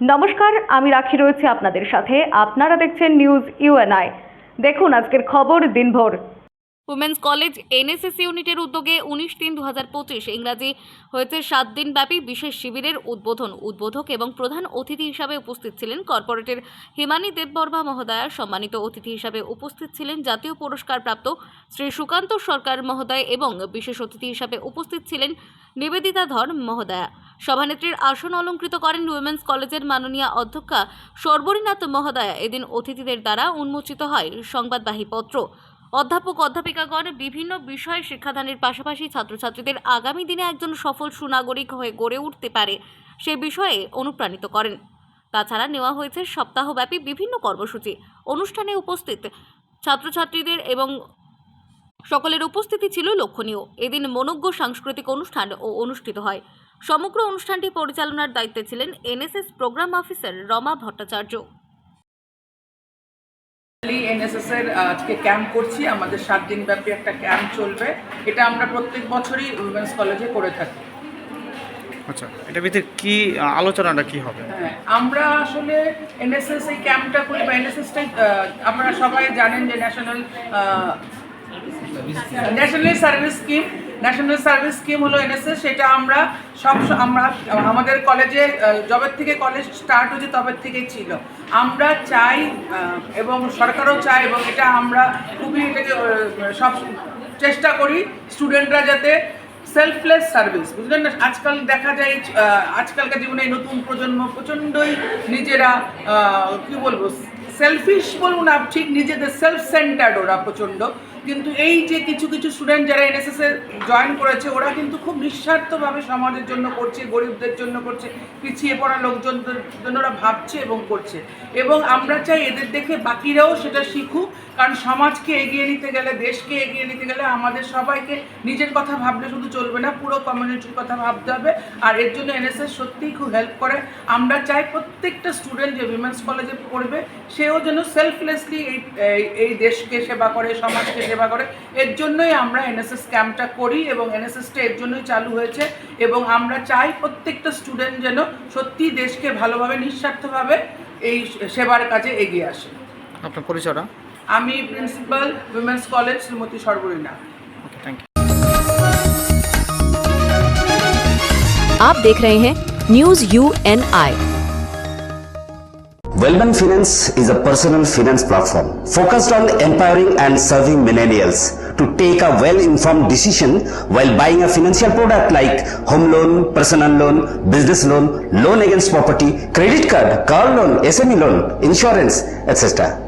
নমস্কার, আমি রাখি রয়েছে আপনাদের সাথে। আপনারা দেখছেন নিউজ ইউএনআই দেখুন আজকের খবর দিনভর। উমেন্স কলেজ এনএসএস ইউনিটের উদ্যোগে উনিশ তিন দু হাজার পঁচিশ ইংরাজি হয়েছে সাত দিনব্যাপী বিশেষ শিবিরের উদ্বোধন। উদ্বোধক এবং প্রধান অতিথি হিসাবে উপস্থিত ছিলেন কর্পোরেটের হিমানী দেববর্মা মহোদয়া। সম্মানিত অতিথি হিসাবে উপস্থিত ছিলেন জাতীয় পুরস্কার প্রাপ্ত শ্রী সুকান্ত সরকার মহোদয় এবং বিশেষ অতিথি হিসাবে উপস্থিত ছিলেন নিবেদিতা ধর মহোদয়া। সভানেত্রীর আসন অলঙ্কৃত করেন উইমেন্স কলেজের মাননীয় অধ্যক্ষা সর্বরীনাথ মহোদয়া। এদিন অতিথিদের দ্বারা উন্মোচিত হয় সংবাদবাহী পত্র। অধ্যাপক, অধ্যাপিকাগণ বিভিন্ন বিষয়ে শিক্ষাদানের পাশাপাশি ছাত্রছাত্রীদের আগামী দিনে একজন সফল সুনাগরিক হয়ে গড়ে উঠতে পারে সে বিষয়ে অনুপ্রাণিত করেন। তাছাড়া নেওয়া হয়েছে সপ্তাহব্যাপী বিভিন্ন কর্মসূচি। অনুষ্ঠানে উপস্থিত ছাত্রছাত্রীদের এবং সকলের উপস্থিতি ছিল লক্ষণীয়। এদিন মনোজ্ঞ সাংস্কৃতিক অনুষ্ঠান ও অনুষ্ঠিত হয়। সমগ্র অনুষ্ঠানটি পরিচালনার দায়িত্বে ছিলেন NSS program officer Rama Bhattacharya. NSS এর আজকে ক্যাম্প করছি। আমাদের সাত দিন ব্যাপী একটা ক্যাম্প চলবে। এটা আমরা প্রত্যেক বছরই উইমেন্স কলেজে করে থাকি। আচ্ছা এটার ভিতরে কি আলোচনাটা কি হবে? হ্যাঁ আমরা আসলে এনএসএস এই ক্যাম্পটা করি বা এনএসএসটাই আপনারা সবাই জানেন যে national national service scheme national service scheme হলো এনএসএস সেটা আমরা সব আমরা, আমাদের কলেজে জবের থেকে কলেজ স্টার্ট হয়েছে তবের থেকেই ছিল। আমরা চাই এবং সরকারও চায়, এবং এটা আমরা খুবই এটাকে সব চেষ্টা করি স্টুডেন্টরা যাতে সেলফলেস সার্ভিস বুঝলেন না? আজকাল দেখা যায় আজকালকার জীবনে নতুন প্রজন্ম প্রচণ্ডই নিজেরা কি বলব সেলফিশ বলব না, ঠিক নিজেদের সেলফ সেন্টার্ড ওরা প্রচণ্ড। কিন্তু এই যে কিছু কিছু স্টুডেন্ট যারা এনএসএস এ জয়েন করেছে, ওরা কিন্তু খুব নিঃস্বার্থভাবে সমাজের জন্য করছে, গরিবদের জন্য করছে, পিছিয়ে পড়া লোকজনদের জন্য ওরা ভাবছে এবং করছে। এবং আমরা চাই এদের দেখে বাকিরাও সেটা শিখুক, কারণ সমাজকে এগিয়ে নিতে গেলে, দেশকে এগিয়ে নিতে গেলে আমাদের সবাইকে নিজের কথা ভাবলে শুধু চলবে না, পুরো কমিউনিটির কথা ভাবতে হবে। আর এর জন্য এনএসএস সত্যিই খুব হেল্প করে। আমরা চাই প্রত্যেকটা স্টুডেন্ট যে উইমেন্স কলেজে পড়বে, সেও যেন সেলফলেসলি এই, এই- দেশকে সেবা করে, সমাজকে সেবা করে এর জন্যই আমরা এনএসএস ক্যাম্পটা করি এবং এনএসএসটা এর জন্যই চালু হয়েছে এবং আমরা চাই প্রত্যেকটা স্টুডেন্ট যেন সত্যি দেশকে ভালোভাবে নিঃস্বার্থভাবে এই সেবার কাজে এগিয়ে আসে আপনার পরিচয়টা আমি principal women's college Shrimati Sarbarina okay thank you आप देख रहे हैं news U N I Wellman Finance is a personal finance platform focused on empowering and serving millennials to take a well-informed decision while buying a financial product like home loan, personal loan, business loan, loan against property, credit card, car loan, SME loan, insurance, etc.